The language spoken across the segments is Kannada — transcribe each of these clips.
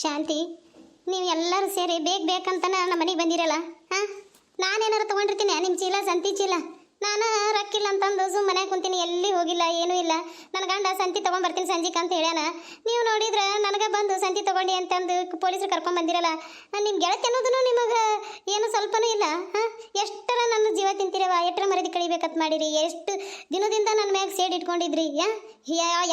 ಶಾಂತಿ, ನೀವು ಎಲ್ಲರೂ ಸೇರಿ ಬೇಗ ಬೇಕಂತನ ನಮ್ಮ ಮನೆಗೆ ಬಂದಿರಲ್ಲ? ಹಾಂ? ನಾನೇನಾರು ತೊಗೊಂಡಿರ್ತೀನಿ ನಿಮ್ಮ ಚೀಲ, ಸಂತಿ ಚೀಲ. ನಾನು ರೊಕ್ಕಿಲ್ಲ ಅಂತಂದು ಸುಮ್ ಮನ್ಯಾಗ ಕುಂತೀನಿ, ಎಲ್ಲಿ ಹೋಗಿಲ್ಲ, ಏನೂ ಇಲ್ಲ. ನನ್ನ ಗಂಡ ಸಂತಿ ತೊಗೊಂಬರ್ತೀನಿ ಸಂಜೀಕ ಅಂತ ಹೇಳ್ಯಾನ. ನೀವು ನೋಡಿದ್ರೆ ನನಗೆ ಬಂದು ಸಂತಿ ತೊಗೊಂಡಿ ಅಂತಂದು ಪೊಲೀಸರು ಕರ್ಕೊಂಡ್ ಬಂದಿರಲ್ಲ. ನಿಮ್ಮ ಗೆಳತಿ ಅನ್ನೋದನ್ನು ನಿಮಗೆ ಏನು ಸ್ವಲ್ಪನೂ ಇಲ್ಲ. ಹಾಂ ಎಷ್ಟರ ನನ್ನ ಜೀವ ತಿಂತೀರವ ಎಷ್ಟರ ಮರದಿ ಕಳಿಬೇಕಂತ ಮಾಡಿರಿ? ಎಷ್ಟು ದಿನದಿಂದ ನನ್ನ ಮ್ಯಾಗ ಸೇಡ್ ಇಟ್ಕೊಂಡಿದ್ರಿ? ಯಾ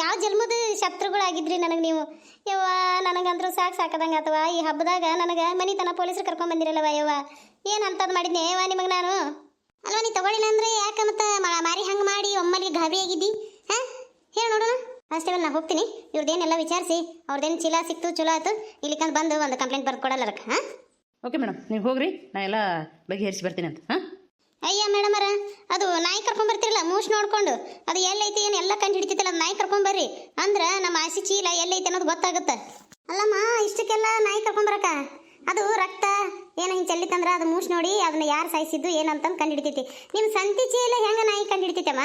ಯಾವ ಜನ್ಮದ ಶತ್ರುಗಳಾಗಿದ್ರಿ ನನಗೆ ನೀವು? ಯವ್ವ, ನನಗಂದ್ರೂ ಸಾಕು ಸಾಕದಂಗೆ ಅಥವಾ ಈ ಹಬ್ಬದಾಗ ನನಗೆ ಮನಿತನ ಪೊಲೀಸರು ಕರ್ಕೊಂಡ್ ಬಂದಿರಲ್ಲವ ಯವ್ವ. ಏನು ಅಂತದ್ದು ಮಾಡಿದ್ನಿ? ಯವ್ವ, ನಿಮಗೆ ನಾನು? ಅಲ್ವಾ ನೀ ತಗೊಳ್ಳಿಲ್ಲ ಅಂದ್ರೆ ಯಾಕೆ ಮತ್ತೆ ಮಾರಿ ಹಂಗೆ ಮಾಡಿ ಒಮ್ಮಲ್ಲಿ ಗಾಬಿ ಆಗಿದ್ದಿ? ಹಾಂ? ಹೇಳಿ ನೋಡೋಣ. ಅಷ್ಟೇ ನಾ ಹೋಗ್ತೀನಿ. ಇವ್ರದ್ದೇನೆಲ್ಲ ವಿಚಾರಿಸಿ. ಅವ್ರದ್ದೇನು ಚೀಲ ಸಿಕ್ತು ಚಲೋ ಆಯ್ತು. ಇಲ್ಲಿಕಂದ್ ಬಂದು ಒಂದು ಕಂಪ್ಲೇಂಟ್ ಬರ್ದು ಕೊಡಲ್ಲ ಹಾಂ? ಓಕೆ ಮೇಡಮ್ ನೀವು ಹೋಗ್ರಿ. ನಾ ಎಲ್ಲ ಬಗೆಹರಿಸಿ ಬರ್ತೀನಿ ಅಂತ ಹಾಂ? ಅಯ್ಯ ಮೇಡಮರ ಅದು ನಾಯಿ ಕರ್ಕೊಂಡ್ ಬರ್ತಿರಲ್ಲ ಮೂಸ್ ನೋಡ್ಕೊಂಡು. ಅದು ಎಲ್ಲೈತಿ ಏನು ಎಲ್ಲ ಕಂಡು ಹಿಡಿತೈತಲ್ಲ ಅದು ನಾಯಿ ಕರ್ಕೊಂಡ್ ಬರ್ರಿ. ಅಂದ್ರೆ ನಮ್ಮ ಆಸಿ ಚೀಲ ಎಲ್ಲೈತಿ ಅನ್ನೋದು ಗೊತ್ತಾಗುತ್ತೆ. ಅಲ್ಲಮ್ಮ ಇಷ್ಟಕ್ಕೆಲ್ಲ ನಾಯಿ ಕರ್ಕೊಂಡ್ ಬರಕ ಅದು ರಕ್ತ ಏನೋ ಹಿಂಗೆ ಚೆಲ್ಲಿತ್ತಂದ್ರೆ ಅದು ಮೂಸ್ ನೋಡಿ ಅದನ್ನ ಯಾರು ಸಾಯಿಸಿದ್ದು ಏನಂತಂದು ಕಂಡು ಹಿಡಿತೈತಿ ನಿಮ್ಮ ಸಂತಿ ಚೀಲ ಹೆಂಗ ನಾಯಿ ಕಂಡು ಹಿಡಿತೈತಮ್ಮ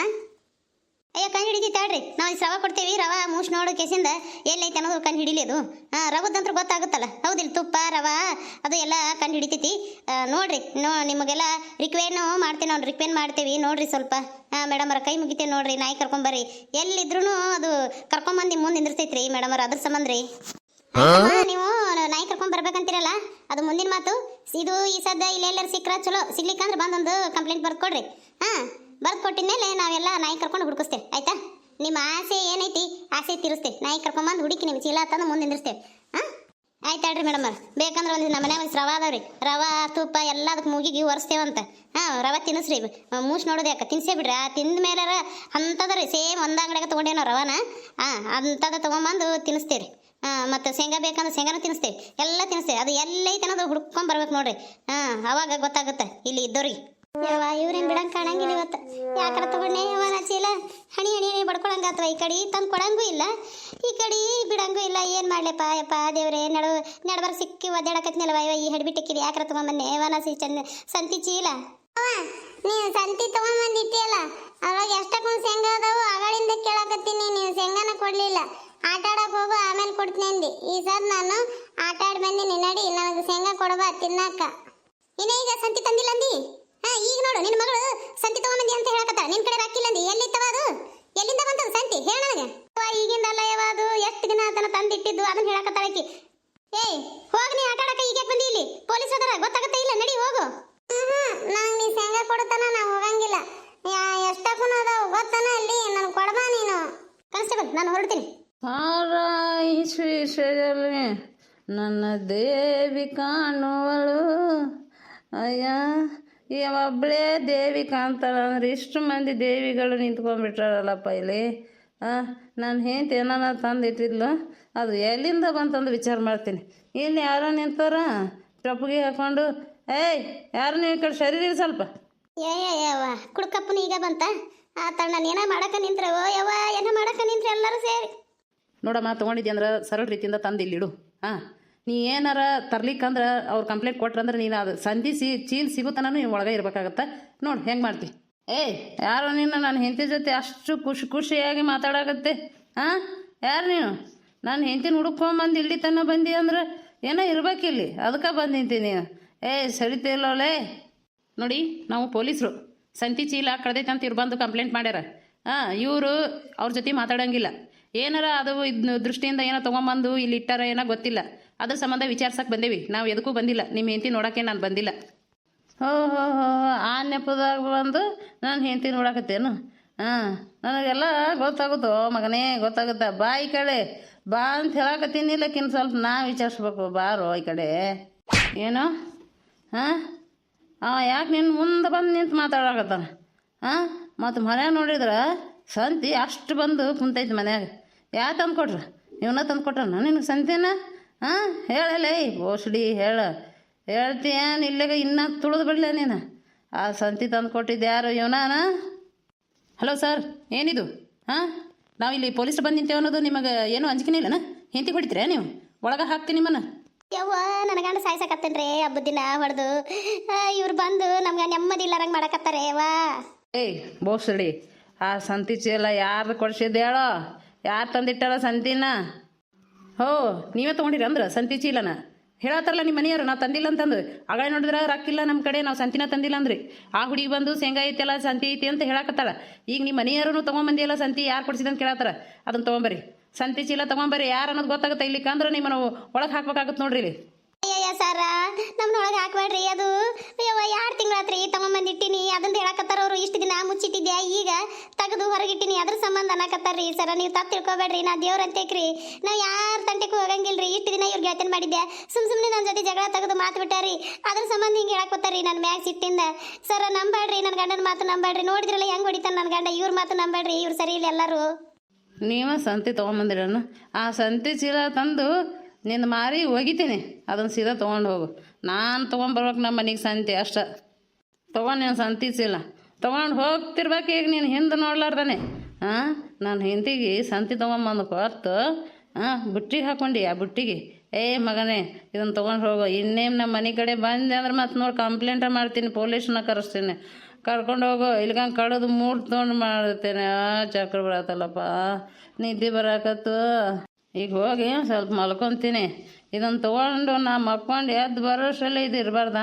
ಅಯ್ಯೋ ಕಂಡು ಹಿಡಿತೈತೆ ಹೇಳ್ರಿ ನಾವು ರವ ಕೊಡ್ತೇವಿ ರವ ಮೂಸ್ ನೋಡೋ ಕೇಸಿಂದ ಎಲ್ಲೈತೆ ಅನ್ನೋದು ಕಂಡು ಹಿಡಿಲಿ ಅದು. ಹಾಂ ರವದಂತ್ರ ಗೊತ್ತಾಗುತ್ತಲ್ಲ? ಹೌದಿಲ್ಲ ತುಪ್ಪ ರವ ಅದು ಎಲ್ಲ ಕಂಡು ಹಿಡಿತೈತಿ ನೋಡ್ರಿ ನೋ ನಿಮಗೆಲ್ಲ ರಿಕ್ವೇನು ಮಾಡ್ತೀವಿ ನೋಡ್ರಿ ರಿಕ್ವೇನ್ ಮಾಡ್ತೀವಿ. ನೋಡ್ರಿ ಸ್ವಲ್ಪ. ಹಾಂ ಮೇಡಮರ ಕೈ ಮುಗಿತೇವೆ ನೋಡ್ರಿ ನಾಯಿ ಕರ್ಕೊಂಬರ್ರಿ ಎಲ್ಲಿದ್ರು ಅದು ಕರ್ಕೊಂಬಂದು ಮುಂದೆ ನಿಂದಿರ್ತೈತ್ರಿ ಮೇಡಮರ ಅದ್ರ ಸಂಬಂಧ ರೀ ನೀವು ಕರ್ಕೊಂಡ್ ಅದು ಮುಂದಿನ ಮಾತು. ಇದು ಈ ಸದ್ದ ಇಲ್ಲೆಲ್ಲರೂ ಸಿಕ್ಕ್ರ ಚಲೋ ಸಿಗ್ಲಿಕ್ಕಂದ್ರೆ ಬಂದೊಂದು ಕಂಪ್ಲೇಂಟ್ ಬರ್ದು ಕೊಡ್ರಿ ಹಾ, ಬರ್ದು ಕೊಟ್ಟಿದ್ಮೇಲೆ ನಾವೆಲ್ಲ ನಾಯಿ ಕರ್ಕೊಂಡು ಹುಡುಕಿಸ್ತೇವೆ, ಆಯ್ತಾ? ನಿಮ್ಮ ಆಸೆ ಏನೈತಿ, ಆಸೆ ತಿರುಸ್ತೇವೆ. ನಾಯಿ ಕರ್ಕೊಂಬಂದು ಹುಡುಕಿ ನಿಮ್ಮ ಚೀಲ ತಂದು ಮುಂದೆ ನಿಂದಿರ್ತೇವೆ ಹಾ? ಆಯ್ತಾಳ್ರಿ ಮೇಡಮ್ ಬೇಕಂದ್ರೆ ಒಂದು ನಮ್ಮ ಮನ್ಯಾಗ ರವಾ ರವ ಅದಾವ್ರಿ ರವ, ತುಪ್ಪ ಎಲ್ಲ ಅದಕ್ಕೆ ಮೂಗಿಗೆ ಒರೆಸ್ತೇವಂತ ಹಾ, ರವ ತಿನ್ನಿಸ್ರಿ ಮೂಸ್ ನೋಡೋದು ಯಾಕೆ ತಿನ್ಸೇ ಬಿಡ್ರಿ. ಆ ತಿಂದ ಮೇಲೆ ಅಂಥದ್ರಿ ರೀ, ಸೇಮ್ ಒಂದ ಅಂಗಡಿಯಾಗ ತೊಗೊಂಡೇನೋ ರವಾನ. ಹಾಂ, ಅಂಥದ್ದು ತೊಗೊಂಬಂದು ಹಾ ಮತ್ತು ಶೇಂಗಾ ಬೇಕಂದ್ರೆ ಶೇಂಗಾನು ತಿನ್ನಿಸ್ತೇವೆ. ಎಲ್ಲ ತಿನ್ನಿಸ್ತೇವೆ. ಅದು ಎಲ್ಲೈತೆ ಅನ್ನೋದು ಹುಡ್ಕೊಂಡ್ ಬರ್ಬೇಕು ನೋಡ್ರಿ. ಹಾಂ, ಅವಾಗ ಗೊತ್ತಾಗುತ್ತೆ ಇಲ್ಲಿ ಇದ್ದವ್ರಿಗೆ ಯವ್ವ, ಇವ್ರೇನ್ ಬಿಡಂಗ್ ಕಾಣಂಗಿಲ್ಲ ಇವತ್ತು. ಯಾಕ್ರ ತಗೊಂಡೆ ಯವ್ವ ಚೀಲ? ಹಣಿ ಹಣಿ ಹಣಿ ಬಡ್ಕೊಳಂಗಾತ್ವ ಈ ಕಡೆ ತಂದು ಕೊಡಂಗೂ ಇಲ್ಲ. ಈ ಕಡೆ ಬಿಡಂಗೂ ಇಲ್ಲ. ಏನ್ ಮಾಡ್ಲಪ್ಪ ಯಪ್ಪ ದೇವ್ರೆ? ನಡು ನಡ್ಬಾರ ಸಿಕ್ಕಿ ಒದ್ದಾಡಕತ್ನಲ್ವ ಇವ ಈ ಯಾಕಾರ ತಗೊಂಬಂದೆ ಯವ್ವ ಸಿ ಚಂದ, ಸಂತಿ ಚೀಲ. ನೀವು ಸಂತಿ ತಗೊಂಬಂದಿಟ್ಟಿಯಲ್ಲ? ಅವಾಗ ಎಷ್ಟಕ್ಕೊಂದು ಶೇಂಗಾ ಅದಾವು ಆಗಳಿಂದ ಕೇಳಕತ್ತೀನಿ. ನೀವು ಶೇಂಗಾನ ಕೊಡ್ಲಿಲ್ಲ. ಆಟ ಆಡಕ್ ಹೋಗು, ಆಮೇಲೆ ಕೊಡ್ತೀನಿ ಅಂದಿ. ಈ ಸರ್ ನಾನು ಆಟ ಆಡಿ ಬಂದಿನಿ ನಡಿ, ನನಗೆ ಶೇಂಗಾ ಕೊಡಬ ತಿನ್ನಾಕ. ಇನ್ನ ಈಗ ಸಂತಿ ತಂದಿಲ್ಲ ಅಂದಿ? ಹಾ, ಈಗ ನೋಡು ನಿನ್ನ ಮಗಳು ಸಂತಿ ತಗೊಂಬಂದಿ ಅಂತ ಹೇಳಕತ್ತ ನಿನ್ ಕಡೆ ರಾಕಿಲ್ಲ ಅಂದಿ ಎಲ್ಲಿತ್ತವ ಅದು ಎಲ್ಲಿಂದ ಬಂತದ ಸಂತಿ ಹೇಳ ನನಗೆ ಅವ್ವ, ಈಗಿಂದ ಅಲ್ಲ ಯವ್ವ ಅದು ಎಷ್ಟು ದಿನ ತನ ತಂದಿಟ್ಟಿದ್ದು ಅದನ್ನ ಹೇಳಕತ್ತಾಳಕಿ ಏಯ್ ಹೋಗ್ ನೀ ಆಟ ಆಡಕ ಈಗ ಬಂದಿ ಇಲ್ಲಿ ಪೊಲೀಸ್ ಅದರ ಗೊತ್ತಾಗತ್ತೆ ಇಲ್ಲ ನಡಿ ಹೋಗು ನಂಗೆ ನೀ ಶೇಂಗಾ ಕೊಡ್ತಾನ ನಾ ಹೋಗಂಗಿಲ್ಲ ಎಷ್ಟಕ್ಕೂ ಅದಾವ ಗೊತ್ತಾನ ಅಲ್ಲಿ ನನ್ ಕೊಡಬಾ ನೀನು ಕಾನ್ಸ್ಟೇಬಲ್ ನಾನು ಹೊರಡ್ತೀನಿ ನನ್ನ ದೇವಿ ಕಾಣುವಳು. ಅಯ್ಯ ಈ ಒಬ್ಬಳೇ ದೇವಿ ಕಾಣ್ತಾಳ ಅಂದ್ರೆ ಇಷ್ಟು ಮಂದಿ ದೇವಿಗಳು ನಿಂತ್ಕೊಂಡ್ಬಿಟ್ರಲ್ಲಪ್ಪ ಇಲ್ಲಿ. ನಾನು ಹೆಂಡತಿ ಏನಾನ ತಂದು ಇಟ್ಟಿದ್ಲು, ಅದು ಎಲ್ಲಿಂದ ಬಂತಂದು ವಿಚಾರ ಮಾಡ್ತೀನಿ. ಇಲ್ಲಿ ಯಾರೋ ನಿಂತಾರ ಟಪ್ಪಿಗೆ ಹಾಕೊಂಡು, ಏಯ್, ಯಾರು ನೀವು ಕಡೆ ಶರೀರ ಸ್ವಲ್ಪ. ಯವ್ವ, ಕುಡ್ಕಪ್ಪನ ಈಗ ಬಂತ? ಆ ತಣ್ಣ ಏನ ಮಾಡಕ ನಿಂತ್ರವೋ ಯವ್ವ, ಏನ ಮಾಡಕ ನಿಂತ್ರ ಎಲ್ಲರೂ ಸೇರಿ. ನೋಡಮ್ಮ, ತೊಗೊಂಡಿದ್ದೆ ಅಂದ್ರೆ ಸರಳ ರೀತಿಯಿಂದ ತಂದು ಇಲ್ಲಿಡು ಹಾಂ, ನೀ ಏನಾರ ತರ್ಲಿಕ್ಕಂದ್ರೆ ಅವ್ರು ಕಂಪ್ಲೇಂಟ್ ಕೊಟ್ರಂದ್ರೆ ನೀನು ಅದು ಸಂಧಿಸಿ ಚೀಲ್ ಸಿಗುತ್ತಾನೂ ನೀವು ಒಳಗೆ ಇರಬೇಕಾಗತ್ತೆ. ನೋಡು, ಹೆಂಗೆ ಮಾಡ್ತಿ? ಏಯ್ ಯಾರು ನೀನು ನನ್ನ ಹೆಂಡತಿ ಜೊತೆ ಅಷ್ಟು ಖುಷಿ ಖುಷಿಯಾಗಿ ಮಾತಾಡಾಗತ್ತೆ ಹಾಂ, ಯಾರು ನೀನು? ನಾನು ಹೆಂಡತಿನ ಹುಡುಕೊಂಬಂದು ಇಲ್ಲಿ ತನಕ ಬಂದಿ ಅಂದ್ರೆ ಏನೋ ಇರ್ಬೇಕಿಲ್ಲಿ ಅದಕ್ಕೆ ಬಂದು ನಿಂತೀನಿ ಏಯ್ ನೋಡಿ, ನಾವು ಪೊಲೀಸರು. ಸಂತಿ ಚೀಲ ಕಳ್ದೈತೆ ಅಂತ ಇವ್ರು ಬಂದು ಕಂಪ್ಲೇಂಟ್ ಮಾಡ್ಯಾರ. ಹಾಂ, ಇವರು ಅವ್ರ ಜೊತೆ ಮಾತಾಡಂಗಿಲ್ಲ. ಏನಾರ ಅದು ಇದು ದೃಷ್ಟಿಯಿಂದ ಏನೋ ತೊಗೊಂಬಂದು ಇಲ್ಲಿ ಇಟ್ಟಾರ ಏನೋ ಗೊತ್ತಿಲ್ಲ. ಅದ್ರ ಸಂಬಂಧ ವಿಚಾರ್ಸಕ್ಕೆ ಬಂದೇವಿ. ನಾವು ಎದಕ್ಕೂ ಬಂದಿಲ್ಲ. ನಿಮ್ಮ ಹೆಂಡತಿ ನೋಡೋಕೆ ನಾನು ಬಂದಿಲ್ಲ. ಹೋ ಹೋ ಹೋ ಆ ನೆಪದಾಗ ಬಂದು ನಾನು ಹೆಂಡತಿ ನೋಡಕತ್ತೇನು? ಹಾಂ, ನನಗೆಲ್ಲ ಗೊತ್ತಾಗುತ್ತೋ ಮಗನೇ? ಗೊತ್ತಾಗುತ್ತೆ? ಬಾ ಈ ಕಡೆ ಬಾ ಅಂತ ಹೇಳಕತ್ತೀನಿ. ಕಿನ್ ಸ್ವಲ್ಪ ನಾ ವಿಚಾರಿಸ್ಬೇಕು. ಬಾರೋ ಈ ಕಡೆ. ಏನು? ಹಾಂ? ಹಾಂ ಯಾಕೆ ನಿನ್ನ ಮುಂದೆ ಬಂದು ನಿಂತು ಮಾತಾಡಕತ್ತಾನ? ಹಾಂ? ಮತ್ತು ಮನ್ಯಾಗ ನೋಡಿದ್ರೆ ಸಂತಿ ಅಷ್ಟು ಬಂದು ಕುಂತೈತಿ ಮನ್ಯಾಗ. ಯಾ ತಂದು ಕೊಟ್ರ? ಇವನ್ನ ತಂದು ಕೊಟ್ರನ ನಿನಗೆ ಸಂತೇನ? ಹಾಂ ಹೇಳಲೇ ಬೋಸ್ಡಿ ಹೇಳ. ಹೇಳ್ತೀಯೇನು ಇಲ್ಲಿಗ ಇನ್ನೂ ತುಳಿದು ಬಿಡಲೇ ನೀನು? ಆ ಸಂತಿ ತಂದು ಕೊಟ್ಟಿದ್ದು ಯಾರು ಇವನಾನ? ಹಲೋ ಸರ್ ಏನಿದು? ಹಾಂ ನಾವು ಇಲ್ಲಿ ಪೊಲೀಸ್ ಬಂದು ನಿಂತೇವೆ ಅನ್ನೋದು ನಿಮಗೆ ಏನು ಅಂಜಿಕೆನೇ ಇಲ್ಲನ ಹೆಂತಿ ಹೊಡಿತೀರಾ ನೀವು? ಒಳಗೆ ಹಾಕ್ತೀನಿ ನಿಮ್ಮನ್ನು. ಯವ್ವ ನನ್ನ ಗಂಡ ಸಾಯ್ಸಕತ್ತೇನ್ರಿ ಹಬ್ಬದ ದಿನ ಹೊಡೆದು. ಇವ್ರು ಬಂದು ನಮ್ಗೆ ನೆಮ್ಮದಿ ಇಲ್ಲಾರಂಗ್ ಮಾಡಕತ್ತಾರೆ ಯವ್ವ ಏಯ್ ಬೋಸಡಿ ಆ ಸಂತಿ ಚೀಲ ಯಾರು ಕೊಡಿಸಿದ್ದು ಹೇಳೋ? ಯಾರು ತಂದಿಟ್ಟಾರ ಸಂತಿನ? ಹೋ, ನೀವೇ ತೊಗೊಂಡಿರಿ ಅಂದ್ರೆ ಸಂತಿ ಚೀಲನ. ಹೇಳತ್ತಾರಲ್ಲ ನಿಮ್ಮ ಮನೆಯವರು, ನಾವು ತಂದಿಲ್ಲ ಅಂತಂದು. ಆಗಳ ನೋಡಿದ್ರೆ ರಕ್ಕಿಲ್ಲ ನಮ್ಮ ಕಡೆ, ನಾವು ಸಂತಿನ ತಂದಿಲ್ಲ ಅಂದ್ರಿ. ಆ ಹುಡುಗಿ ಬಂದು ಶೇಂಗಾ ಐತೆಲ್ಲ ಸಂತಿ ಐತಿ ಅಂತ ಹೇಳಕತ್ತಾಳ. ಈಗ ನಿಮ್ಮ ಮನೆಯವರು ತೊಗೊಂಬಂದಿಲ್ಲ ಸಂತಿ, ಯಾರು ಕೊಡ್ಸಿದಂತ ಕೇಳತ್ತಾರ ಅದನ್ನ ತೊಗೊಂಬರ್ರಿ. ಸಂತಿ ಚೀಲ ತೊಗೊಂಬರ್ರಿ, ಯಾರು ಅನ್ನೋದು ಗೊತ್ತಾಗುತ್ತೆ ಇಲ್ಲಿಕಂದ್ರೆ ನಿಮ್ಮನ್ನು ಒಳಗೆ ಹಾಕ್ಬೇಕಾಗತ್ತೆ ನೋಡ್ರಿ ಇಲ್ಲಿ. ಸರ ನಮ್ಮನೊಳಗೆ ಹಾಕ್ಬೇಡ್ರಿ ಅದು. ಅಯ್ಯವ್ವ ಎರಡು ತಿಂಗಳಾತ್ರಿ ತಗೊಂಬಂದಿಟ್ಟಿನಿ? ಅದನ್ನ ಹೇಳಕತ್ತಾರ ಅವರು. ಇಷ್ಟು ದಿನ ಮುಚ್ಚಿಟ್ಟಿದ್ಯಾ? ಈಗ ತೆಗೆದು ಹೊರಗಿಟ್ಟಿನಿ. ಅದ್ರ ಸಂಬಂಧ ಅನ್ನಕತ್ತಾರ್ರಿ ಸರ. ನೀವು ತಪ್ಪು ತಿಳ್ಕೊಬೇಡ್ರಿ. ನಾ ದೇವ್ರ ಅಂತೇಕ್ರಿ. ನಾವು ಯಾರ ತಂಟೆಗೂ ಹೋಗಂಗಿಲ್ರಿ. ಇಷ್ಟು ದಿನ ಇವ್ರ ಗೆಳತನ ಮಾಡಿದ್ದೆ ಸುಮ್ ಸುಮ್ಮನೆ ನನ್ನ ಜೊತೆ ಜಗಳ ತೆಗೆದು ಮಾತು ಬಿಟ್ಟಾರಿ. ಅದ್ರ ಸಂಬಂಧ ಹಿಂಗೆ ಹೇಳಕ್ಕೊತ್ತಾರಿ ನನ್ನ ಮ್ಯಾಗ್ ಸಿಟ್ಟಿಂದ. ಸರ ನಂಬಾಡ್ರಿ ನನ್ನ ಗಂಡನ ಮಾತು ನಂಬಾಡ್ರಿ ನೋಡಿದ್ರಲ್ಲ ಹೆಂಗ್ ಹೊಡಿತಾನೆ ನನ್ನ ಗಂಡ? ಇವ್ರ ಮಾತು ನಂಬಾಡ್ರಿ ಇವ್ರು ಸರಿ ಇಲ್ಲ ಎಲ್ಲರೂ. ನೀವ ಸಂತಿ ತೊಗೊಂಬಂದಿರನು ಆ ಸಂತಿ ಚೀಲ ತಂದು ನಿನ್ನ ಮಾರಿ ಒಗಿತೀನಿ ಅದನ್ನು ಸೀದಾ ತೊಗೊಂಡು ಹೋಗು. ನಾನು ತೊಗೊಂಬರ್ಬೇಕು ನಮ್ಮ ಮನೆಗೆ ಸಂತೆ ಅಷ್ಟ. ತೊಗೊಂಡು ನೀನು ಸಂತಿಸಿಲ್ಲ ತೊಗೊಂಡು ಹೋಗ್ತಿರ್ಬೇಕು ಈಗ ನೀನು ಹಿಂದೆ ನೋಡ್ಲಾರ್ದಾನೆ. ಹಾಂ ನಾನು ಹಿಂದಿಗೆ ಸಂತಿ ತೊಗೊಂಬಂದು ಕೊತ್ತು ಹಾಂ ಬುಟ್ಟಿಗೆ ಹಾಕ್ಕೊಂಡು ಆ ಬುಟ್ಟಿಗೆ. ಏ ಮಗನೇ ಇದನ್ನು ತೊಗೊಂಡು ಹೋಗು. ಇನ್ನೇನು ನಮ್ಮ ಮನೆ ಕಡೆ ಬಂದೆ ಅಂದ್ರೆ ಮತ್ತೆ ನೋಡಿ ಕಂಪ್ಲೇಂಟ ಮಾಡ್ತೀನಿ, ಪೊಲೀಸ್ನ ಕರೆಸ್ತೀನಿ. ಕರ್ಕೊಂಡು ಹೋಗು. ಇಲ್ಗಂಗೆ ಕಡದು ಮೂಡ್ ತೊಗೊಂಡು ಮಾಡ್ತೇನೆ. ಚಕ್ರ ಬರತ್ತಲ್ಲಪ್ಪ ನಿದ್ದೆ ಬರಾಕತ್ತು. ಈಗ ಹೋಗಿ ಸ್ವಲ್ಪ ಮಲ್ಕೊತೀನಿ. ಇದನ್ನು ತೊಗೊಂಡು ನಾ ಮಲ್ಕೊಂಡು ಎದ್ದು ಬರೋಷ್ಟರಲ್ಲಿ ಇದು ಇರಬಾರ್ದ?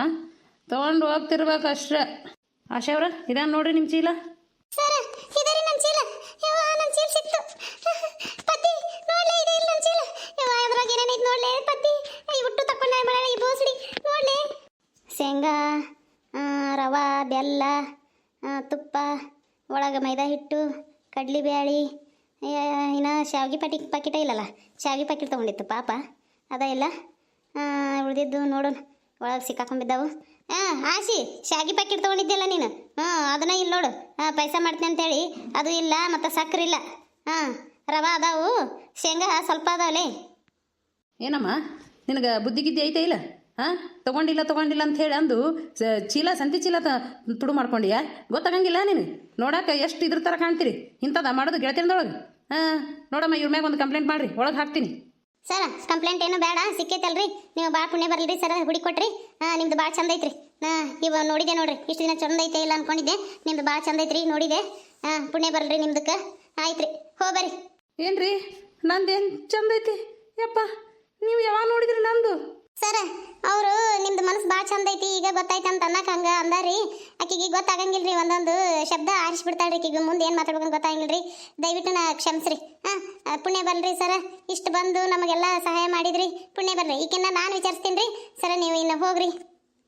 ತೊಗೊಂಡು ಹೋಗ್ತಿರ್ಬೇಕು ಅಷ್ಟೇ. ಆಶಾವ್ರ ಇದನ್ನು ನೋಡಿ ನಿಮ್ಮ ಚೀಲ? ಶೇಂಗಾ ರವಾ, ಬೆಲ್ಲ ತುಪ್ಪ, ಒಳಗೆ ಮೈದಾ ಹಿಟ್ಟು, ಕಡ್ಲಿ ಬ್ಯಾಳಿ ಇನ್ನು ಶಾವಿಗೆ ಪಾಟಿ ಪಾಕಿಟ ಇಲ್ಲಲ್ಲ? ಶಾವಿಗೆ ಪಾಕಿಟ್ ತೊಗೊಂಡಿತ್ತು ಪಾಪ. ಅದ ಇಲ್ಲ? ಉಳಿದಿದ್ದು ನೋಡೋಣ. ಒಳಗೆ ಸಿಕ್ಕಾಕೊಂಡಿದ್ದಾವು ಹಾಂ ಆಸಿ ಶಾಗಿ ಪ್ಯಾಕೆಟ್ ತೊಗೊಂಡಿದ್ದೆಲ್ಲ ನೀನು? ಹ್ಞೂ, ಅದನ್ನ ಇಲ್ಲ ನೋಡು. ಹಾಂ ಪೈಸ ಮಾಡ್ತೀನಿ ಅಂತೇಳಿ. ಅದು ಇಲ್ಲ, ಮತ್ತು ಸಕ್ಕರೆ ಇಲ್ಲ. ಹಾಂ ರವಾ ಅದಾವು. ಶೇಂಗಾ ಸ್ವಲ್ಪ ಅದಾವಲೇ. ಏನಮ್ಮ? ನಿನಗೆ ಬುದ್ಧಿ ಗಿದ್ದಿ ಐತೆ ಇಲ್ಲ? ಹಾಂ? ತೊಗೊಂಡಿಲ್ಲ ತಗೊಂಡಿಲ್ಲ ಅಂತ ಹೇಳಿ ಅಂದು ಚೀಲ ಸಂತಿ ಚೀಲ ತುಡು ಮಾಡ್ಕೊಂಡಿಯಾ? ಗೊತ್ತಾಗಂಗಿಲ್ಲ ನೀನು ನೋಡಕ್ಕೆ ಎಷ್ಟು ಇದ್ರ ಥರ ಕಾಣ್ತೀರಿ. ಇಂಥದ ಮಾಡೋದು ಗೆಳತಿನದೊಳಗೆ ಹಾಂ ನೋಡಮ್ಮ ಇವ್ರ ಮ್ಯಾಗ ಒಂದು ಕಂಪ್ಲೇಂಟ್ ಮಾಡಿರಿ ಒಳಗೆ ಹಾಕ್ತೀನಿ. ಸರ್ ಕಂಪ್ಲೇಂಟ್ ಏನು ಬೇಡ ಸಿಕ್ಕೈತಲ್ರಿ. ನೀವು ಭಾಳ ಪುಣ್ಯ ಬರಲ್ರಿ ಸರ್ ಹುಡಿ ಕೊಟ್ರಿ. ಹಾಂ ನಿಮ್ದು ಭಾಳ ಚಂದ ಐತ್ರಿ. ಹಾಂ ಇವ ನೋಡಿದೆ ನೋಡ್ರಿ ಇಷ್ಟು ದಿನ ಚಂದ ಐತೆ ಇಲ್ಲ ಅನ್ಕೊಂಡಿದ್ದೆ. ನಿಮ್ದು ಭಾಳ ಚಂದ ಐತ್ರಿ ನೋಡಿದೆ. ಹಾಂ ಪುಣ್ಯ ಬರಲ್ರಿ ನಿಮ್ದಕ್ಕೆ. ಆಯ್ತ್ರಿ ಹೋ ಬರ್ರಿ. ಏನ್ರಿ ನಂದೇನು ಚಂದ ಐತಿ? ಯಪ್ಪ ನೀವು ಯಾವಾಗ ನೋಡಿದ್ರಿ ನಂದು? ಸರ ಅವರು ನಿಮ್ದು ಮನಸ್ಸು ಭಾಳ ಚಂದ ಐತಿ ಈಗ ಗೊತ್ತಾಯ್ತು ಅಂತ ಅನ್ನಕ್ಕೆ ಹಂಗೆ ಅಂದಾರಿ ಆಕಿಗೆ ಗೊತ್ತಾಗಂಗಿಲ್ರಿ ಒಂದೊಂದು ಶಬ್ದ ಆರಿಸ್ಬಿಡ್ತಾಳ್ರಿ ಆಕಿಗೆ ಮುಂದೆ ಏನು ಮಾತಾಡ್ಬೇಕು ಗೊತ್ತಾಗಂಗಿಲ್ರಿ. ದಯವಿಟ್ಟು ನಾ ಕ್ಷಮಿಸ್ರಿ. ಹಾಂ ಪುಣ್ಯ ಬಲ್ರಿ ಸರ. ಇಷ್ಟು ಬಂದು ನಮಗೆಲ್ಲ ಸಹಾಯ ಮಾಡಿದ್ರಿ. ಪುಣ್ಯ ಬರ್ರಿ ಈಗಿನ್ನ ನಾನು ವಿಚಾರಿಸ್ತೀನಿ ರೀ. ಸರ ನೀವು ಇನ್ನು ಹೋಗ್ರಿ.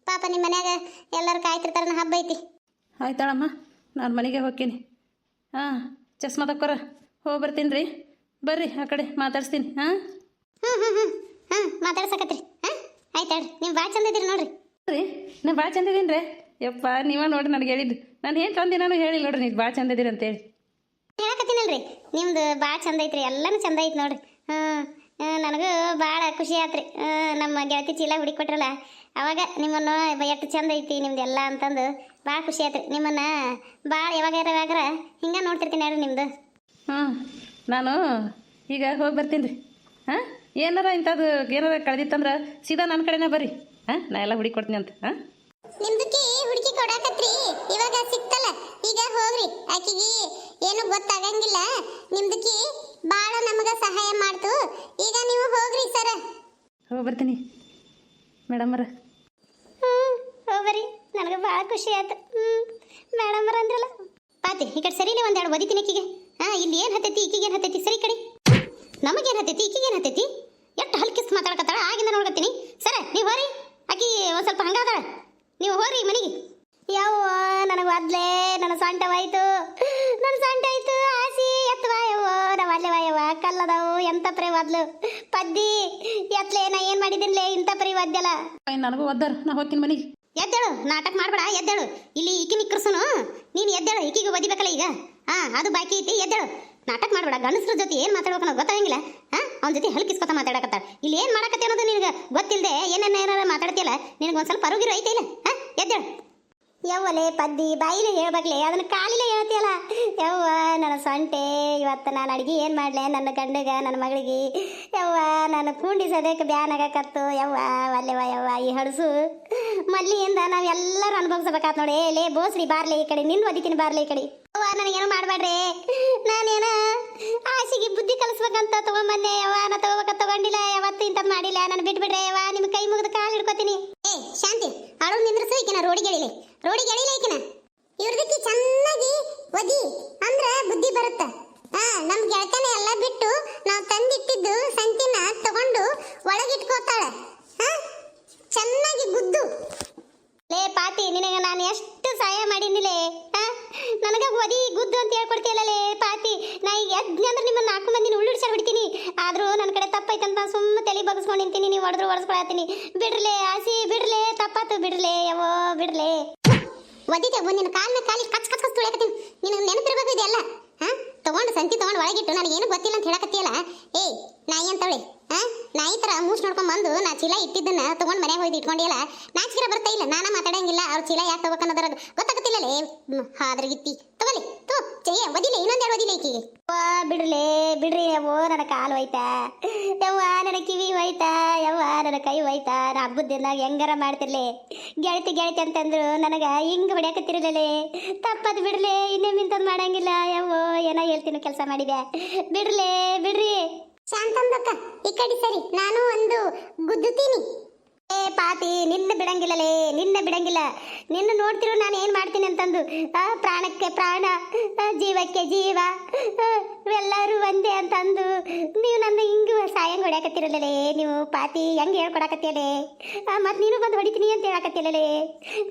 ಪಾಪ ನಿಮ್ಮ ಮನ್ಯಾಗ ಎಲ್ಲರೂ ಕಾಯ್ತಿರ್ತಾರ ಹಬ್ಬ ಐತಿ. ಆಯ್ತಾಳಮ್ಮ ನಾನು ಮನೆಗೆ ಹೋಗ್ತೀನಿ ಹಾಂ ಚಸ್ಮಾ ತಕ್ಕೋರ. ಹೋಗಿ ಬರ್ತೀನಿ ರೀ. ಬರ್ರಿ ಆ ಕಡೆ ಮಾತಾಡ್ಸ್ತೀನಿ. ಹಾಂ? ಹ್ಞೂ ಹ್ಞೂ ಹ್ಞೂ ಹಾಂ ಮಾತಾಡ್ಸಕತ್ರಿ. ಹಾಂ ಆಯ್ತು ಹೇಳ್ರಿ. ನೀವು ಭಾಳ ಚಂದ ಇದ್ದೀರಿ ನೋಡ್ರಿ. ರೀ ನಾ ಭಾಳ ಚಂದ ಇದೀನಿ ರೀ ಯಪ್ಪ ನೀವ ನೋಡಿ ನನಗೆ ಹೇಳಿದ್ದು. ನಾನು ಏನು ತಂದಿನಾನು ಹೇಳಿಲ್ಲ ನೋಡ್ರಿ ನೀವು ಭಾಳ ಚಂದ ಇದೀರಿ ಅಂತೇಳಿ. ಹೇಳಕತ್ತೀನಲ್ರಿ? ನಿಮ್ದು ಭಾಳ ಚಂದ ಐತ್ರಿ ಎಲ್ಲನೂ ಚಂದ ಐತಿ ನೋಡ್ರಿ. ಹ್ಞೂ ನನಗೂ ಭಾಳ ಖುಷಿ ಆತ್ರಿ. ನಮ್ಮ ಗೆಳತಿ ಚೀಲ ಹುಡುಕೊಟ್ರಲ್ಲ ಅವಾಗ ನಿಮ್ಮನ್ನು ಎಷ್ಟು ಚಂದ ಐತಿ ನಿಮ್ದೆಲ್ಲ ಅಂತಂದು ಭಾಳ ಖುಷಿ ಆತ್ರಿ. ನಿಮ್ಮನ್ನ ಭಾಳ ಯಾವಾಗ ಯಾವಾಗಾರ ಹಿಂಗೆ ನೋಡ್ತಿರ್ತೀನಿ ನಿಮ್ದು. ಹ್ಞೂ ನಾನು ಈಗ ಹೋಗಿ ಬರ್ತೀನಿ ರೀ ಹಾಂ? ಏನಾರ ಇಂಥದ್ದು ಏನಾರ ಕಳೆದಿತ್ತಂದ್ರೆ ಸೀದಾ ನನ್ನ ಕಡೆನೇ ಬರ್ರಿ. ಹಾಂ ನಾ ಎಲ್ಲ ಹುಡುಕಿ ಕೊಡ್ತೀನಿ ಅಂತ ಹಾಂ? ನಿಮ್ದಕ್ಕೆ ಹುಡುಕಿ ಕೊಡಾಕತ್ರಿ. ಇವಾಗ ಸಿಕ್ತಲ್ಲ ಈಗ ಹೋಗ್ರಿ. ಆಕಿಗೆ ಏನು ಗೊತ್ತಾಗಂಗಿಲ್ಲ. ನಿಮ್ದಕ್ಕೆ ಭಾಳ ನಮಗ ಸಹಾಯ ಮಾಡ್ತು. ಈಗ ನೀವು ಹೋಗ್ರಿ ಸರ. ಹೋಗಿ ಬರ್ತೀನಿ. ಮೇಡಮರ. ಹ್ಮ್ ಹೋಗ್ರಿ ನನಗೆ ಭಾಳ ಖುಷಿ ಆಯ್ತು. ಹ್ಞೂ ಮೇಡಮ್ ಅಂದ್ರಲ್ಲ. ಪಾತಿ ಈ ಕಡೆ ಸರಿನೇ ಒಂದೆರಡು ಒದಿತೀನಿ ಆಕಿಗೆ ಹಾಂ ಇಲ್ಲಿ ಏನು ಹತ್ತೈತಿ ಈಕಿಗೆ ಏನು ಹತ್ತೈತಿ? ಸರಿ ಕಡೆ. ನಮಗೇನು ಹತ್ತೈತಿ? ಈಕಿಗೆ ಏನು ಹತ್ತೈತಿ? ಎಷ್ಟು ಹಲ್ಕಿಸ್ ಮಾತಾಡಕತ್ತಾಳ? ಆಗಿಂದ ನೋಡ್ಕತ್ತೀನಿ. ಸರ ನೀವು ಹೋರಿ. ಆಕಿ ಒಂದು ಸ್ವಲ್ಪ ಹಂಗಾದಾಳ ನೀವು ಹೋರಿ ಮನೆಗೆ. ಯಾವ ನನಗೆ ಒದ್ಲೆ ನನ್ನ ಸೊಂಟವಾಯ್ತು. ನನ್ನ ಸೊಂಟ ಆಯ್ತು ಆಸಿ ಎತ್ ಯವ್ವ? ನಾವು ಅಲ್ಲೇ ಯವ್ವ? ಕಲ್ಲದವು. ಎಂತ ಪ್ರೇ ಒದ್ಲು? ಪದ್ದಿ. ಎತ್ಲೆ ನಾ ಏನು ಮಾಡಿದ್ದೀನಿಲೇ ಇಂಥ ಪ್ರೇ ಒದ್ದೆಲ್ಲ? ನನಗೂ ಒದ್ದಾರ. ನಾ ಹೋಗ್ತೀನಿ ಮನೆಗೆ. ಎದ್ದೇಳು. ನಾಟಕ ಮಾಡಬೇಡ ಎದ್ದೇಳು. ಇಲ್ಲಿ ಈಕಿ ನಿಕ್ಕರ್ಸುನು ನೀನು ಎದ್ದೇಳು. ಈಕಿಗೂ ಒದಿಬೇಕಲ್ಲ ಈಗ? ಹಾ ಅದು ಬಾಕಿ ಐತಿ. ಎದ್ದೇಳು. ನಾಟಕ ಮಾಡಬೇಡ, ಗಂಡಸ್ರ ಜೊತೆ ಏನು ಮಾತಾಡ್ಬೇಕು ಅನ್ನೋ ಗೊತ್ತಾಗಂಗಿಲ್ಲ. ಹಾ, ಅವ್ನ ಜೊತೆ ಹಲ್ಕಿಸ್ಕೊತ ಮಾತಾಡಕತ್ತಾಳ. ಇಲ್ಲಿ ಏನು ಮಾಡಕತ್ತೆ ಅನ್ನೋದು ನಿನಗೆ ಗೊತ್ತಿಲ್ಲದೆ ಏನೇನ ಏನಾರ ಮಾತಾಡ್ತಿಯಲ್ಲ, ನಿನಗೆ ಒಂದು ಸ್ವಲ್ಪ ಪರೋಗಿರೋ ಐತೆ ಇಲ್ಲ? ಹಾ, ಎದ್ದೇಳು. ಯವ್ವಲೆ ಪದ್ದಿ, ಬಾಯಿಲೆ ಹೇಳ್ಬೇಕ್ಲೆ ಅದನ್ನ ಕಾಲಿಲೆ ಹೇಳ್ತೀಯಲ್ಲ. ಯವ್ವ, ನನ್ನ ಸೊಂಟೆ, ಇವತ್ತು ನಾನು ಅಡಿಗೆ ಏನು ಮಾಡಲೆ, ನನ್ನ ಗಂಡಗ, ನನ್ನ ಮಗಳಿಗೆ. ಯವ್ವ ನನ್ನ ಕೂಂಡಿ ಸದ್ಯಕ್ಕೆ ಬ್ಯಾನ್ ಆಗಕತ್ತು. ಯವ್ವ ಅಲ್ಲೆವ ಯವ್ವ, ಈ ಹಡಸು. ಮಲ್ಲಿಯಿಂದ ನಾವು ಎಲ್ಲರೂ ಅನುಭವಿಸ್ಬೇಕಾತ್ ನೋಡಿ. ಲೇ, ಬೋಸ್ರಿ, ಬಾರ್ಲೆ ಈ ಕಡೆ ನಿನ್ನ ಒದಿತೀನಿ ಬಾರ್ಲೆ ಈ ಕಡೆ. ನನಗೇನು ಮಾಡಬೇಡ್ರಿ? ನಾನೇನ ಆಸೆಗೆ ಬುದ್ಧಿ ಕಲಿಸ್ಬೇಕಂತ ತಗೊಂಬಂದೆ ಯಾವ ನಾ ತಗೋಬೇಕ ತಗೊಂಡಿಲ್ಲ ಯಾವತ್ತು ಇಂಥದ್ದು ಮಾಡಿಲ್ಲ, ನಾನು ಬಿಟ್ಬಿಡ್ರೆ ಯಾವ ನಿಮ್ಮ ಕೈ ಮುಗಿದು ಕಾಲು ಹಿಡ್ಕೊತೀನಿ. ಏ, ಶಾಂತಿ ಅಳು ನಿಂದ್ರಸು ಈಕಿನ ರೋಡಿಗೆ ಎಳಿಲಿ ರೋಡಿಗೆ ಎಳಿಲಿ ಈಕಿನ. ಇವ್ರದಕ್ಕೆ ಚೆನ್ನಾಗಿ ಒದಿ, ಅಂದ್ರ ಬುದ್ಧಿ ಬರುತ್ತ. ಹಾ ನಮ್ ಗೆಳತನ ಎಲ್ಲ ಬಿಟ್ಟು ನಾವು ತಂದಿಟ್ಟಿದ್ದು ಸಂತಿನ ತಗೊಂಡು ಒಳಗಿಟ್ಕೋತಾಳೆ. ಹಾ? ಚೆನ್ನಾಗಿ ಗುದ್ದು. ಲೇ ಪಾತಿ, ನಿನಗೆ ನಾನು ಎಷ್ಟು ಸಹಾಯ ಮಾಡಿನಿಲೇ ಹಾ? ನನಗ ಒದಿ ಗುದ್ದು ಅಂತ ಹೇಳ್ಕೊಡ್ತೀಯಲ್ಲ ಲೇ ಪಾತಿ. ನಾ ಈಗ ಎದ್ನಿ ಅಂದ್ರೆ ನಿಮ್ಮನ್ನ ನಾಲ್ಕು ಮಂದಿನ ಉಳ್ಳಿಡ್ಸ ಬಿಡ್ತೀನಿ. ಆದ್ರೂ ನನ್ನ ಕಡೆ ತಪ್ಪಾಯ್ತಂತ ಸುಮ್ಮನೆ ತಲೆ ಬಗ್ಸ್ಕೊಂಡು ನೀವು ಹೊಡೆದ್ರು ಹೊಡೆಸ್ಕೊಳತ್ತೀನಿ ಬಿಡ್ರಲೇ ಆಸಿ ಬಿಡ್ರಲೇ, ತಪ್ಪಾತು ಬಿಡ್ರಲೇ ಒದಿತೆ ನಿನ್ನ ಕಾಲ್ನ ಕಾಲಿ ಕಚ್ ಕಚ್ ಕಚ್ ತುಳಿಯಕತ್ತೀನಿ. ನಿನಗೆ ನೆನಪಿರ್ಬೇಕು ಇದೆಲ್ಲ. ಹಾ? ತಗೊಂಡು ಸಂತಿ ತಗೊಂಡು ಒಳಗಿಟ್ಟು, ನನಗೇನು ಗೊತ್ತಿಲ್ಲ ಅಂತ ಹೇಳಕತ್ತೀಯಲ್ಲ. ಏಯ್ ನಾ ಏನು ಹಾ ನಾಯಿ ತರ ಮೂಸ್ ನೋಡ್ಕೊಂಡ್ ಬಂದು ನಾ ಚೀಲ ಇಟ್ಟಿದ್ದನ್ನ ತಗೊಂಡ್ ಮನೆಗೆ ಹೋಗಿ ಇಟ್ಕೊಂಡಿಲ್ಲ ನಾಚಿಕೆ ಬರ್ತಾ ಇಲ್ಲ, ನಾನ ಮಾತಾಡಂಗಿಲ್ಲ, ಅವ್ರ ಚೀಲ ಯಾಕೆ ತಗೋಕನ್ನೋದ್ರ ಗೊತ್ತಾಗತ್ತಿಲ್ಲಲೇ? ಹಾದ್ರಗಿತ್ತಿ ತಗೊಲಿ ತೋ ಚೆಯ್ಯ ಒದಿಲೆ ಇನ್ನೊಂದೆರಡು ಒದಿಲೆ ಈಕಿಗೆ? ವಾ ಬಿಡ್ರಲೇ, ಬಿಡ್ರಿ, ಯವ್ವ, ನನ್ನ ಕಾಲು ಹೋಯ್ತಾ. ಯವ್ವ, ನನ್ನ ಕಿವಿ ಹೋಯ್ತಾ. ಯವ್ವ, ನನ್ನ ಕೈ ಹೋಯ್ತಾ. ನಾ ಹಬ್ಬದ ದಿನದಾಗ ಹೆಂಗಾರ ಮಾಡ್ತಿರ್ಲಿ? ಗೆಳತಿ ಗೆಳತಿ ಅಂತಂದ್ರು ನನಗ ಹಿಂಗ್ ಹೊಡ್ಯಾಕತ್ತಿರಲೇ ತಪ್ಪದ್ ಬಿಡ್ಲೆ ಇನ್ನೇ ಮಿಂತದ್ ಮಾಡಂಗಿಲ್ಲ? ಯವ್ವ, ಏನೋ ಹೇಳ್ತೀನಿ ಕೆಲಸ ಮಾಡಿದೆ ಬಿಡ್ರಲೇ, ಬಿಡ್ರಿ. ಶಾಂತಂದಕ್ಕ ಈ ಕಡೆ ಸರಿ, ನಾನು ಒಂದು ಗುದ್ದುತ್ತೀನಿ. ಏ ಪಾತಿ, ನಿನ್ನ ಬಿಡಂಗಿಲ್ಲಲೇ, ನಿನ್ನ ಬಿಡಂಗಿಲ್ಲ. ನಿನ್ನ ನೋಡ್ತಿರೋ ನಾನು ಏನ್ ಮಾಡ್ತೀನಿ ಅಂತಂದು ಪ್ರಾಣಕ್ಕೆ ಪ್ರಾಣ ಜೀವಕ್ಕೆ ಜೀವ ಎಲ್ಲಾರು ಒಂದೇ ಅಂತಂದು. ನೀವು ನನ್ನ ಹಿಂಗ ಸಾಯಂಗ್ ಹೊಡ್ಯಾಕತ್ತಿರಲೇ ನೀವು ಪಾತಿ, ಹೆಂಗ್ ಹೇಳ್ಕೊಡಕತ್ತಿಯಲೇ? ಮತ್ ನೀನು ಬಂದು ಹೊಡಿತೀನಿ ಅಂತ ಹೇಳಕತ್ತಿರಲೇ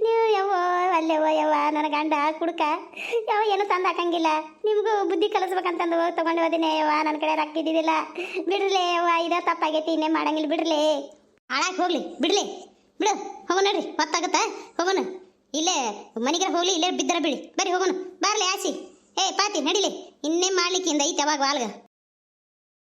ನೀವು ಯವ್ವ ಅಲ್ಲೇವ ಯವ್ವ, ನನ್ನ ಗಂಡ ಕುಡ್ಕ. ಯಾವ ಏನು ತಂದ ಹಾಕಂಗಿಲ್ಲ. ನಿಮಗೂ ಬುದ್ಧಿ ಕಲಿಸ್ಬೇಕಂತಂದು ತಗೊಂಡು ಹೋದಿನಿ ಯವ್ವ, ನನ್ನ ಕಡೆ ರೊಕ್ಕ ಇದ್ದಿದ್ದಿಲ್ಲ. ಬಿಡ್ರಲೇ ಯವ್ವ, ಇದ ತಪ್ಪಾಗೈತಿ ಇನ್ನೇ ಮಾಡಂಗಿಲ್ಲ, ಬಿಡ್ರಲೇ. ಹಾಳಾಗಿ ಹೋಗ್ಲಿ, ಬಿಡ್ಲಿ. ಬಿಡು, ಹೋಗೋಣ ನೋಡ್ರಿ ಹೊತ್ತಾಗತ್ತ ಹೋಗೋಣ. ಇಲ್ಲೇ ಮನೆಗೆ ಹೋಗ್ಲಿ, ಇಲ್ಲೇ ಬಿದ್ದರ ಬಿಡಿ ಬರ್ರಿ, ಹೋಗೋಣ. ಬರ್ಲಿ ಆಸಿ ಏ, ಪಾತಿ, ನಡಿಲಿ. ಇನ್ನೇ ಮಾಡ್ಲಿಕ್ಕಿಂದ ಐತೆ ಅವಾಗ ವಾಲ್ಗ?